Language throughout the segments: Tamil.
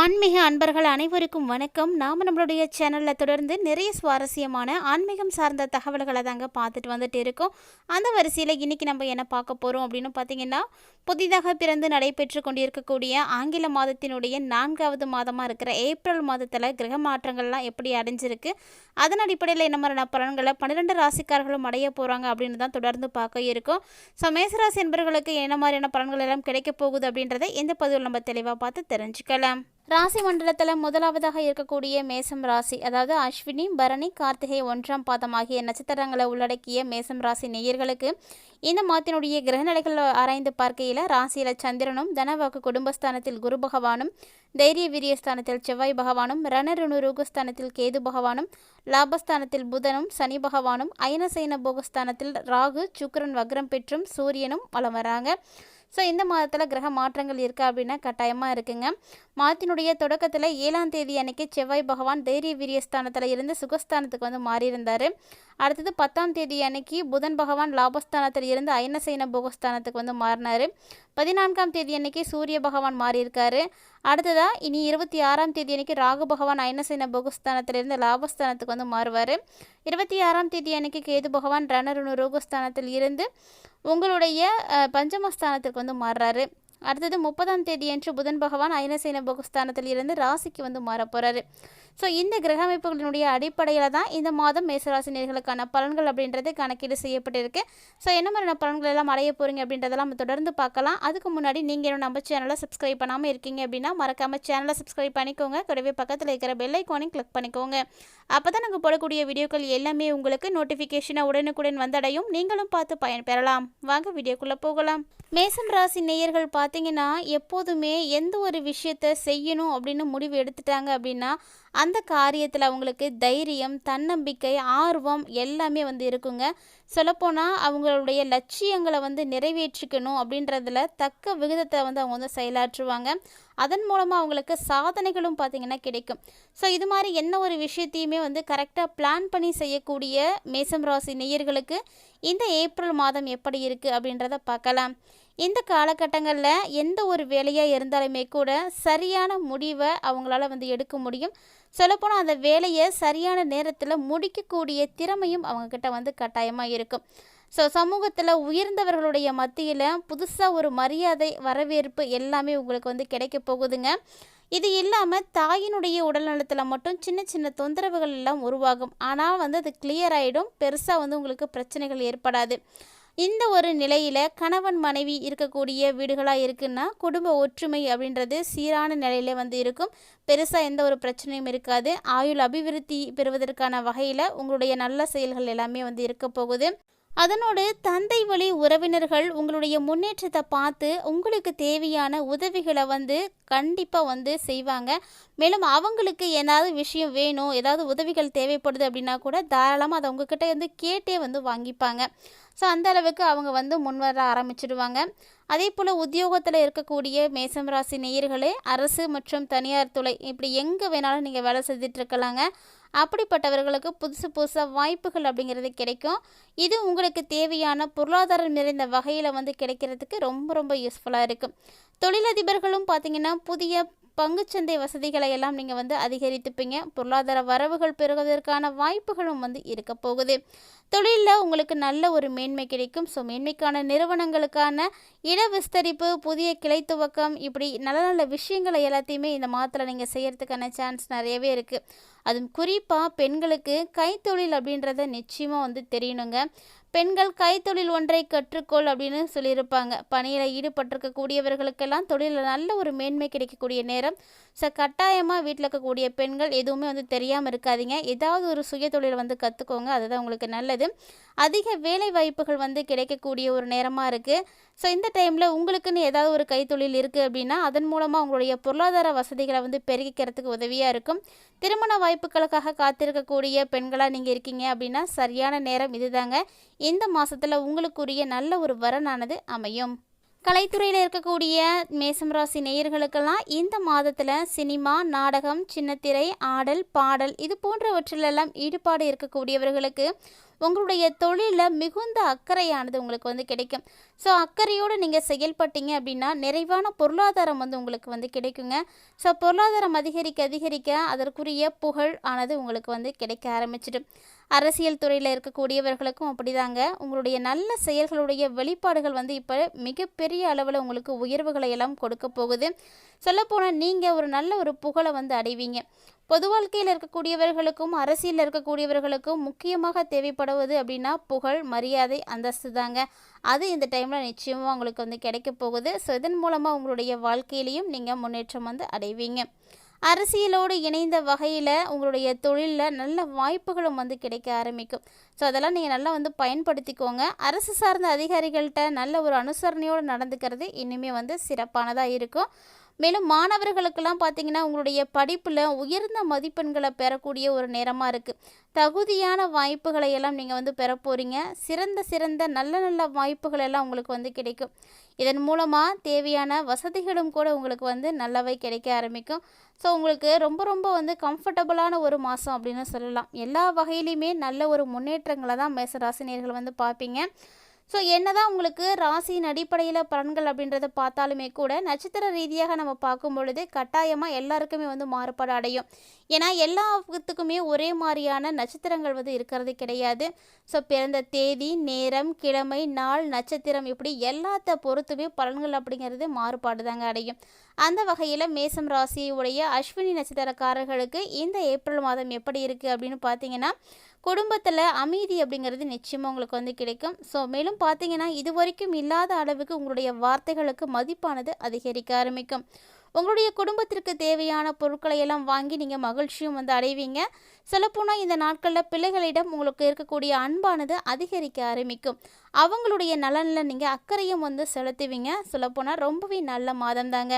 ஆன்மீக அன்பர்கள் அனைவருக்கும் வணக்கம். நாம் நம்மளுடைய சேனலில் தொடர்ந்து நிறைய சுவாரஸ்யமான ஆன்மீகம் சார்ந்த தகவல்களை தாங்க பார்த்துட்டு வந்துட்டு இருக்கோம். அந்த வரிசையில் இன்றைக்கி நம்ம என்ன பார்க்க போகிறோம் அப்படின்னு பார்த்தீங்கன்னா புதிதாக பிறந்து நடைபெற்று கொண்டிருக்கக்கூடிய ஆங்கில மாதத்தினுடைய நான்காவது மாதமாக இருக்கிற ஏப்ரல் மாதத்தில் கிரக மாற்றங்கள்லாம் எப்படி அடைஞ்சிருக்கு அதன் அடிப்படையில் என்ன மாதிரியான பலன்களை பன்னிரெண்டு ராசிக்காரர்களும் அடைய போகிறாங்க அப்படின்னு தான் தொடர்ந்து பார்க்க இருக்கோம். ஸோ மேசராசி என்பர்களுக்கு என்ன மாதிரியான பலன்கள் எல்லாம் கிடைக்க போகுது அப்படின்றத இந்த பதிவில் நம்ம தெளிவாக பார்த்து தெரிஞ்சுக்கலாம். ராசி மண்டலத்தில் முதலாவதாக இருக்கக்கூடிய மேசம் ராசி அதாவது அஸ்வினி பரணி கார்த்திகை ஒன்றாம் பாதம் ஆகிய நட்சத்திரங்களை உள்ளடக்கிய மேசம் ராசி நேயர்களுக்கு இந்த மாதத்தினுடைய கிரகநிலைகள் ஆராய்ந்து பார்க்கையில் ராசியில் சந்திரனும் தனவாக்கு குடும்பஸ்தானத்தில் குரு பகவானும் தைரிய வீரியஸ்தானத்தில் செவ்வாய் பகவானும் ரணருணு ரூகஸ்தானத்தில் கேது பகவானும் லாபஸ்தானத்தில் புதனும் சனி பகவானும் அயனசைன போகஸ்தானத்தில் ராகு சுக்கரன் வக்ரம் பெற்றும் சூரியனும் வலம் வராங்க. ஸோ இந்த மாதத்தில் கிரக மாற்றங்கள் இருக்கா அப்படின்னா கட்டாயமாக இருக்குங்க. மாதத்தினுடைய தொடக்கத்தில் ஏழாம் தேதி அன்னைக்கு செவ்வாய் பகவான் தைரிய வீரியஸ்தானத்தில் இருந்து சுகஸ்தானத்துக்கு வந்து மாறியிருந்தார். அடுத்தது பத்தாம் தேதி அன்னைக்கு புதன் பகவான் லாபஸ்தானத்தில் இருந்து அயனசைன போகஸ்தானத்துக்கு வந்து மாறினார். பதினான்காம் தேதி அன்னைக்கு சூரிய பகவான் மாறியிருக்காரு. அடுத்ததாக இனி இருபத்தி ஆறாம் தேதி அன்னைக்கு ராகு பகவான் அயனசைன போகஸ்தானத்திலிருந்து லாபஸ்தானத்துக்கு வந்து மாறுவார். இருபத்தி ஆறாம் தேதி அன்னைக்கு கேது பகவான் ரணருணு ரோகஸ்தானத்தில் இருந்து உங்களுடைய பஞ்சமஸ்தானத்துக்கு வந்து மாறுறாரு. அடுத்தது முப்பதாம் தேதி அன்று புதன் பகவான் ஐனசேன பகுஸ்தானத்தில் இருந்து ராசிக்கு வந்து மாறப்போகிறாரு ஸோ இந்த கிரக அமைப்புகளினுடைய அடிப்படையில் தான் இந்த மாதம் மேசராசினியர்களுக்கான பலன்கள் அப்படின்றது கணக்கீடு செய்யப்பட்டிருக்கு. ஸோ என்ன மாதிரியான பலன்கள் எல்லாம் அடைய போகிறீங்க அப்படின்றதெல்லாம் நம்ம தொடர்ந்து பார்க்கலாம். அதுக்கு முன்னாடி நீங்கள் இன்னும் நம்ம சேனலை சப்ஸ்கிரைப் பண்ணாமல் இருக்கீங்க அப்படின்னா மறக்காமல் சேனலை சப்ஸ்கிரைப் பண்ணிக்கோங்க. கூடவே பக்கத்தில் இருக்கிற பெல் ஐக்கானையும் கிளிக் பண்ணிக்கோங்க. அப்போ தான் நாங்கள் போடக்கூடிய வீடியோக்கள் எல்லாமே உங்களுக்கு நோட்டிஃபிகேஷனாக உடனுக்குடன் வந்தடையும். நீங்களும் பார்த்து பயன் பெறலாம். வாங்க வீடியோக்குள்ளே போகலாம். மேசன் ராசி நேயர்கள் பார்த்தீங்கன்னா எப்போதுமே எந்த ஒரு விஷயத்த செய்யணும் அப்படின்னு முடிவு எடுத்துட்டாங்க அப்படின்னா அந்த காரியத்தில் அவங்களுக்கு தைரியம் தன்னம்பிக்கை ஆர்வம் எல்லாமே வந்து இருக்குங்க. சொல்லப்போனால் அவங்களுடைய லட்சியங்களை வந்து நிறைவேற்றிக்கணும் அப்படின்றதுல தக்க விகிதத்தை வந்து அவங்க வந்து செயலாற்றுவாங்க. அதன் மூலமாக அவங்களுக்கு சாதனைகளும் பார்த்திங்கன்னா கிடைக்கும். ஸோ இது மாதிரி என்ன ஒரு விஷயத்தையுமே வந்து கரெக்டாக பிளான் பண்ணி செய்யக்கூடிய மேசம் ராசி நேயர்களுக்கு இந்த ஏப்ரல் மாதம் எப்படி இருக்குது அப்படின்றத பார்க்கலாம். இந்த காலகட்டங்களில் எந்த ஒரு வேலையாக இருந்தாலுமே கூட சரியான முடிவை அவங்களால வந்து எடுக்க முடியும். சொல்லப்போனால் அந்த வேலையை சரியான நேரத்தில் முடிக்கக்கூடிய திறமையும் அவங்கக்கிட்ட வந்து கட்டாயமாக இருக்கும். ஸோ சமூகத்தில் உயர்ந்தவர்களுடைய மத்தியில் புதுசாக ஒரு மரியாதை வரவேற்பு எல்லாமே உங்களுக்கு வந்து கிடைக்க போகுதுங்க. இது இல்லாமல் தாயினுடைய உடல்நலத்தில் மட்டும் சின்ன சின்ன தொந்தரவுகள் எல்லாம் உருவாகும். ஆனால் வந்து அது கிளியர் ஆகிடும் பெருசாக வந்து உங்களுக்கு பிரச்சனைகள் ஏற்படாது. இந்த ஒரு நிலையில் கணவன் மனைவி இருக்கக்கூடிய வீடுகளாக இருக்குன்னா குடும்ப ஒற்றுமை அப்படின்றது சீரான நிலையில் வந்து இருக்கும். பெருசாக எந்த ஒரு பிரச்சனையும் இருக்காது. ஆயுள் அபிவிருத்தி பெறுவதற்கான வகையில் உங்களுடைய நல்ல செயல்கள் எல்லாமே வந்து இருக்க போகுது அதனோடு தந்தை வழி உறவினர்கள் உங்களுடைய முன்னேற்றத்தை பார்த்து உங்களுக்கு தேவையான உதவிகளை வந்து கண்டிப்பாக வந்து செய்வாங்க. மேலும் அவங்களுக்கு ஏதாவது விஷயம் வேணும் ஏதாவது உதவிகள் தேவைப்படுது அப்படின்னா கூட தாராளமாக அதை உங்ககிட்ட வந்து கேட்டே வந்து வாங்கிப்பாங்க. ஸோ அந்த அளவுக்கு அவங்க வந்து முன்வர ஆரம்பிச்சிடுவாங்க அதே போல் உத்தியோகத்தில் இருக்கக்கூடிய மேசம் ராசி நேயர்களே அரசு மற்றும் தனியார் துறை இப்படி எங்கே வேணாலும் நீங்கள் வேலை செஞ்சிட்ருக்கலாங்க அப்படிப்பட்டவர்களுக்கு புதுசு புதுசாக வாய்ப்புகள் அப்படிங்கிறது கிடைக்கும். இது உங்களுக்கு தேவையான பொருளாதாரம் நிறைந்த வகையில் வந்து கிடைக்கிறதுக்கு ரொம்ப ரொம்ப யூஸ்ஃபுல்லாக இருக்கும் தொழிலதிபர்களும் பார்த்திங்கன்னா புதிய பங்குச்சந்தை வசதிகளை எல்லாம் நீங்கள் வந்து அதிகரித்துப்பீங்க. பொருளாதார வரவுகள் பெறுவதற்கான வாய்ப்புகளும் வந்து இருக்க போகுது. தொழிலில் உங்களுக்கு நல்ல ஒரு மேன்மை கிடைக்கும். ஸோ மேன்மைக்கான நிறுவனங்களுக்கான இட விஸ்தரிப்பு புதிய கிளை துவக்கம் இப்படி நல்ல நல்ல விஷயங்களை எல்லாத்தையுமே இந்த மாதத்தில் நீங்கள் செய்கிறதுக்கான சான்ஸ் நிறையவே இருக்குது அதுவும் குறிப்பாக பெண்களுக்கு கைத்தொழில் அப்படின்றத நிச்சயமாக வந்து தெரியணுங்க. பெண்கள் கைத்தொழில் ஒன்றை கற்றுக்கொள் அப்படின்னு சொல்லியிருப்பாங்க. பணியில் ஈடுபட்டிருக்கக்கூடியவர்களுக்கெல்லாம் தொழிலில் நல்ல ஒரு மேன்மை கிடைக்கக்கூடிய நேரம். ஸோ கட்டாயமாக வீட்டில் இருக்கக்கூடிய பெண்கள் எதுவுமே வந்து தெரியாமல் இருக்காதீங்க. ஏதாவது ஒரு சுய தொழில் வந்து கற்றுக்கோங்க அதுதான் உங்களுக்கு நல்லது. அதிக வேலை வாய்ப்புகள் வந்து கிடைக்கக்கூடிய ஒரு நேரமாக இருக்குது ஸோ இந்த டைமில் உங்களுக்குன்னு ஏதாவது ஒரு கைத்தொழில் இருக்குது அப்படின்னா அதன் மூலமாக உங்களுடைய பொருளாதார வசதிகளை வந்து பெருகிக்கிறதுக்கு உதவியாக இருக்கும். திருமண வாய்ப்புகளுக்காக காத்திருக்கக்கூடிய பெண்களாக நீங்கள் இருக்கீங்க அப்படின்னா சரியான நேரம் இதுதாங்க. இந்த மாதத்தில் உங்களுக்குரிய நல்ல ஒரு வரனானது அமையும். கலைத்துறையில் இருக்கக்கூடிய மேசம் ராசி நேயர்களுக்கெல்லாம் இந்த மாதத்தில் சினிமா நாடகம் சின்னத்திரை ஆடல் பாடல் இது போன்றவற்றிலெல்லாம் ஈடுபாடு இருக்கக்கூடியவர்களுக்கு உங்களுடைய தொழிலில் மிகுந்த அக்கறையானது உங்களுக்கு வந்து கிடைக்கும். ஸோ அக்கறையோடு நீங்கள் செயல்பட்டீங்க அப்படின்னா நிறைவான பொருளாதாரம் வந்து உங்களுக்கு வந்து கிடைக்குங்க. ஸோ பொருளாதாரம் அதிகரிக்க அதிகரிக்க அதற்குரிய புகழ் ஆனது உங்களுக்கு வந்து கிடைக்க ஆரம்பிச்சிடும். அரசியல் துறையில் இருக்கக்கூடியவர்களுக்கும் அப்படிதாங்க. உங்களுடைய நல்ல செயல்களுடைய வெளிப்பாடுகள் வந்து இப்போ மிகப்பெரிய அளவில் உங்களுக்கு உயர்வுகளை எல்லாம் கொடுக்க போகுது. சொல்லப்போனால் நீங்கள் ஒரு நல்ல ஒரு புகழை வந்து அடைவீங்க. பொது வாழ்க்கையில் இருக்கக்கூடியவர்களுக்கும் அரசியலில் இருக்கக்கூடியவர்களுக்கும் முக்கியமாக தேவைப்படுவது அப்படின்னா புகழ் மரியாதை அந்தஸ்து தாங்க. அது இந்த டைமில் நிச்சயமாக உங்களுக்கு வந்து கிடைக்க போகுது. ஸோ இதன் மூலமாக உங்களுடைய வாழ்க்கையிலையும் நீங்கள் முன்னேற்றம் வந்து அடைவீங்க. அரசியலோடு இணைந்த வகையில் உங்களுடைய தொழிலில் நல்ல வாய்ப்புகளும் வந்து கிடைக்க ஆரம்பிக்கும். ஸோ அதெல்லாம் நீங்கள் நல்லா வந்து பயன்படுத்திக்கோங்க. அரசு சார்ந்த அதிகாரிகள்கிட்ட நல்ல ஒரு அனுசரணையோடு நடந்துக்கிறது இன்னுமே வந்து சிறப்பானதாக இருக்கும். மேலும் மாணவர்களுக்கெல்லாம் பார்த்தீங்கன்னா உங்களுடைய படிப்பில் உயர்ந்த மதிப்பெண்களை பெறக்கூடிய ஒரு நேரமாக இருக்குது தகுதியான வாய்ப்புகளை எல்லாம் நீங்கள் வந்து பெற போகிறீங்க சிறந்த சிறந்த நல்ல நல்ல வாய்ப்புகள் எல்லாம் உங்களுக்கு வந்து கிடைக்கும். இதன் மூலமாக தேவையான வசதிகளும் கூட உங்களுக்கு வந்து நல்லாவே கிடைக்க ஆரம்பிக்கும். ஸோ உங்களுக்கு ரொம்ப ரொம்ப வந்து கம்ஃபர்டபுளான ஒரு மாதம் அப்படின்னு சொல்லலாம். எல்லா வகையிலையுமே நல்ல ஒரு முன்னேற்றங்களை தான் மேசராசினியர்கள் வந்து பார்ப்பீங்க. ஸோ என்னதான் உங்களுக்கு ராசியின் அடிப்படையில் பலன்கள் அப்படின்றத பார்த்தாலுமே கூட நட்சத்திர ரீதியாக நம்ம பார்க்கும் பொழுது கட்டாயமாக எல்லாருக்குமே வந்து மாறுபாடு அடையும். ஏன்னா எல்லாத்துக்குமே ஒரே மாதிரியான நட்சத்திரங்கள் வந்து இருக்கிறது கிடையாது. ஸோ பிறந்த தேதி நேரம் கிழமை நாள் நட்சத்திரம் இப்படி எல்லாத்த பொறுத்துமே பலன்கள் அப்படிங்கிறது மாறுபாடு தாங்க அடையும். அந்த வகையில் மேசம் ராசியுடைய அஸ்வினி நட்சத்திரக்காரர்களுக்கு இந்த ஏப்ரல் மாதம் எப்படி இருக்குது அப்படின்னு பார்த்தீங்கன்னா குடும்பத்தில் அமைதி அப்படிங்கிறது நிச்சயமாக உங்களுக்கு வந்து கிடைக்கும். ஸோ மேலும் பார்த்தீங்கன்னா இது வரைக்கும் இல்லாத அளவுக்கு உங்களுடைய வார்த்தைகளுக்கு மதிப்பானது அதிகரிக்க ஆரம்பிக்கும். உங்களுடைய குடும்பத்திற்கு தேவையான பொருட்களை எல்லாம் வாங்கி நீங்கள் மகிழ்ச்சியும் வந்து அடைவீங்க. சொல்லப்போனால் இந்த நாட்களில் பிள்ளைகளிடம் உங்களுக்கு இருக்கக்கூடிய அன்பானது அதிகரிக்க ஆரம்பிக்கும். அவங்களுடைய நலனில் நீங்கள் அக்கறையும் வந்து செலுத்துவீங்க. சொல்லப்போனால் ரொம்பவே நல்ல மாதம் தாங்க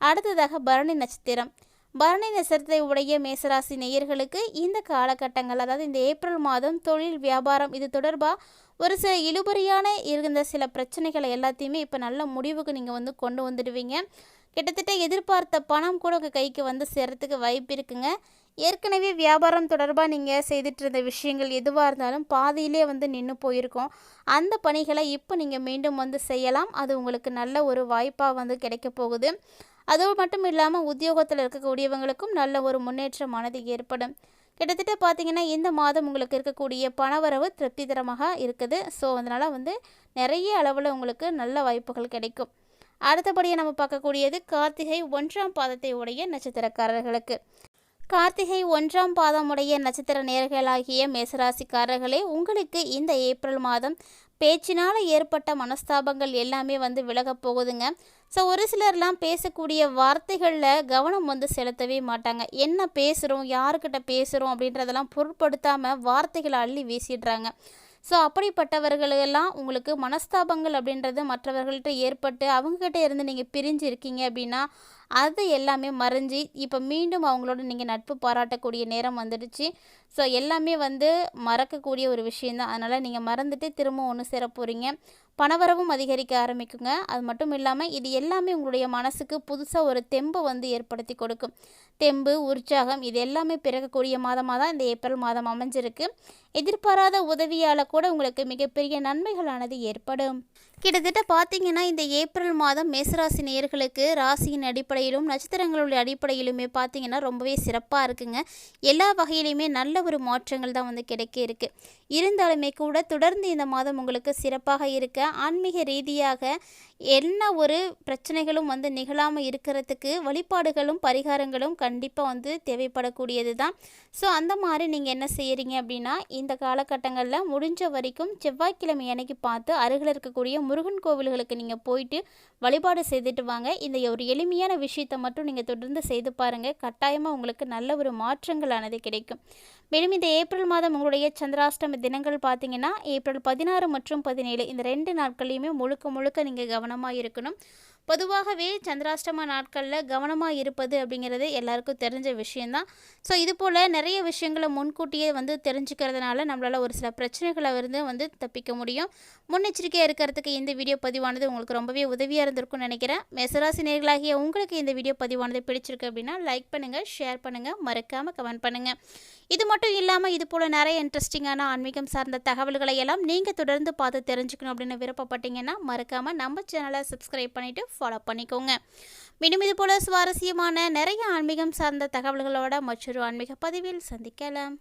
அடுத்ததாக பரணி நட்சத்திரம். பரணி நட்சத்திரத்தை உடைய மேசராசி நேயர்களுக்கு இந்த காலகட்டங்கள் அதாவது இந்த ஏப்ரல் மாதம் தொழில் வியாபாரம் இது தொடர்பாக ஒரு சில இழுபறியான இருந்த சில பிரச்சனைகளை எல்லாத்தையுமே இப்போ நல்ல முடிவுக்கு நீங்கள் வந்து கொண்டு வந்துடுவீங்க. கிட்டத்தட்ட எதிர்பார்த்த பணம் கூட உங்கள் கைக்கு வந்து சேர்கிறதுக்கு வாய்ப்பு இருக்குங்க. ஏற்கனவே வியாபாரம் தொடர்பாக நீங்கள் செய்துட்டு இருந்த விஷயங்கள் எதுவாக இருந்தாலும் பாதியிலே வந்து நின்று போயிருக்கோம். அந்த பணிகளை இப்போ நீங்கள் மீண்டும் வந்து செய்யலாம். அது உங்களுக்கு நல்ல ஒரு வாய்ப்பாக வந்து கிடைக்க போகுது. அது மட்டும் இல்லாமல் உத்தியோகத்தில் இருக்கக்கூடியவங்களுக்கும் நல்ல ஒரு முன்னேற்றமானது ஏற்படும். கிட்டத்தட்ட பார்த்தீங்கன்னா இந்த மாதம் உங்களுக்கு இருக்கக்கூடிய பணவரவு திருப்திகரமாக இருக்குது. ஸோ அதனால் வந்து நிறைய அளவில் உங்களுக்கு நல்ல வாய்ப்புகள் கிடைக்கும். அடுத்தபடியாக நம்ம பார்க்கக்கூடியது கார்த்திகை ஒன்றாம் பாதத்தை உடைய நட்சத்திரக்காரர்களுக்கு. கார்த்திகை ஒன்றாம் பாதமுடைய நட்சத்திர நேர்களாகிய மேசராசிக்காரர்களே உங்களுக்கு இந்த ஏப்ரல் மாதம் பேச்சினால் ஏற்பட்ட மனஸ்தாபங்கள் எல்லாமே வந்து விலகப் போகுதுங்க. ஸோ ஒரு சிலர்லாம் பேசக்கூடிய வார்த்தைகளில் கவனம் வந்து செலுத்தவே மாட்டாங்க. என்ன பேசுகிறோம் யாருக்கிட்ட பேசுகிறோம் அப்படின்றதெல்லாம் பொருட்படுத்தாமல் வார்த்தைகளை அள்ளி வீசிடுறாங்க. ஸோ அப்படிப்பட்டவர்களெல்லாம் உங்களுக்கு மனஸ்தாபங்கள் அப்படின்றது மற்றவர்கள்ட்ட ஏற்பட்டு அவங்கக்கிட்ட இருந்து நீங்கள் பிரிஞ்சு இருக்கீங்க அப்படின்னா அது எல்லாமே மறைஞ்சி இப்போ மீண்டும் அவங்களோட நீங்கள் நட்பு பாராட்டக்கூடிய நேரம் வந்துடுச்சு. ஸோ எல்லாமே வந்து மறக்கக்கூடிய ஒரு விஷயந்தான் அதனால் நீங்கள் மறந்துட்டு திரும்ப ஒன்று சேர போகிறீங்க பணவரவும் அதிகரிக்க ஆரம்பிக்குங்க. அது மட்டும் இல்லாமல் இது எல்லாமே உங்களுடைய மனசுக்கு புதுசாக ஒரு தெம்பை வந்து ஏற்படுத்தி கொடுக்கும். தெம்பு உற்சாகம் இது எல்லாமே பிறக்கக்கூடிய மாதமாக தான் இந்த ஏப்ரல் மாதம் அமைஞ்சிருக்கு. எதிர்பாராத உதவியால் கூட உங்களுக்கு மிகப்பெரிய நன்மைகளானது ஏற்படும். கிட்டத்தட்ட பார்த்தீங்கன்னா இந்த ஏப்ரல் மாதம் மேசராசி நேர்களுக்கு ராசியின் அடிப்படையிலும் நட்சத்திரங்களுடைய அடிப்படையிலுமே பார்த்தீங்கன்னா ரொம்பவே சிறப்பாக இருக்குங்க. எல்லா வகையிலையுமே நல்ல ஒரு மாற்றங்கள் தான் வந்து கிடைக்க இருக்கு. இருந்தாலுமே கூட தொடர்ந்து இந்த மாதம் உங்களுக்கு சிறப்பாக இருக்க ஆன்மீக ரீதியாக என்ன ஒரு பிரச்சனைகளும் வந்து நிகழாமல் இருக்கிறதுக்கு வழிபாடுகளும் பரிகாரங்களும் கண்டிப்பாக வந்து தேவைப்படக்கூடியது தான். ஸோ அந்த மாதிரி நீங்கள் என்ன செய்கிறீங்க அப்படின்னா இந்த காலகட்டங்களில் முடிஞ்ச வரைக்கும் செவ்வாய்க்கிழமை அன்னைக்கு பார்த்து அருகில் இருக்கக்கூடிய முருகன் கோவில்களுக்கு நீங்கள் போயிட்டு வழிபாடு செய்துட்டு வாங்க. இந்த ஒரு எளிமையான விஷயத்தை மட்டும் நீங்கள் தொடர்ந்து செய்து பாருங்கள் கட்டாயமாக உங்களுக்கு நல்ல ஒரு மாற்றங்களானது கிடைக்கும். மேலும் இந்த ஏப்ரல் மாதம் உங்களுடைய சந்திராஷ்டம தினங்கள் பார்த்தீங்கன்னா ஏப்ரல் பதினாறு மற்றும் பதினேழு இந்த ரெண்டு நாட்கள்லையுமே முழுக்க முழுக்க நீங்கள் கவனமாக இருக்கணும். பொதுவாகவே சந்திராஷ்டம நாட்களில் கவனமாக இருப்பது அப்படிங்கிறது எல்லாருக்கும் தெரிஞ்ச விஷயந்தான் ஸோ இது போல் நிறைய விஷயங்களை முன்கூட்டியே வந்து தெரிஞ்சுக்கிறதுனால நம்மளால் ஒரு சில பிரச்சனைகளை இருந்து வந்து தப்பிக்க முடியும். முன்னெச்சரிக்கையாக இருக்கிறதுக்கு இந்த வீடியோ பதிவானது உங்களுக்கு ரொம்பவே உதவியாக இருந்திருக்கும்னு நினைக்கிறேன். மெசராசி நேர்களாகிய உங்களுக்கு இந்த வீடியோ பதிவானது பிடிச்சிருக்கு அப்படின்னா லைக் பண்ணுங்கள் ஷேர் பண்ணுங்கள் மறக்காமல் கமெண்ட் பண்ணுங்கள் இது மட்டும் இல்லாமல் இது போல் நிறைய இன்ட்ரெஸ்டிங்கான ஆன்மீகம் சார்ந்த தகவல்களை எல்லாம் நீங்கள் தொடர்ந்து பார்த்து தெரிஞ்சுக்கணும் அப்படின்னு விருப்பப்பட்டீங்கன்னா மறக்காமல் நம்ம சேனலை சப்ஸ்கிரைப் பண்ணிவிட்டு ஃபாலோ பண்ணிக்கோங்க. மீண்டும் இது போல சுவாரஸ்யமான நிறைய ஆன்மீகம் சார்ந்த தகவல்களோட மற்றொரு ஆன்மீக பதிவில் சந்திக்கலாம்.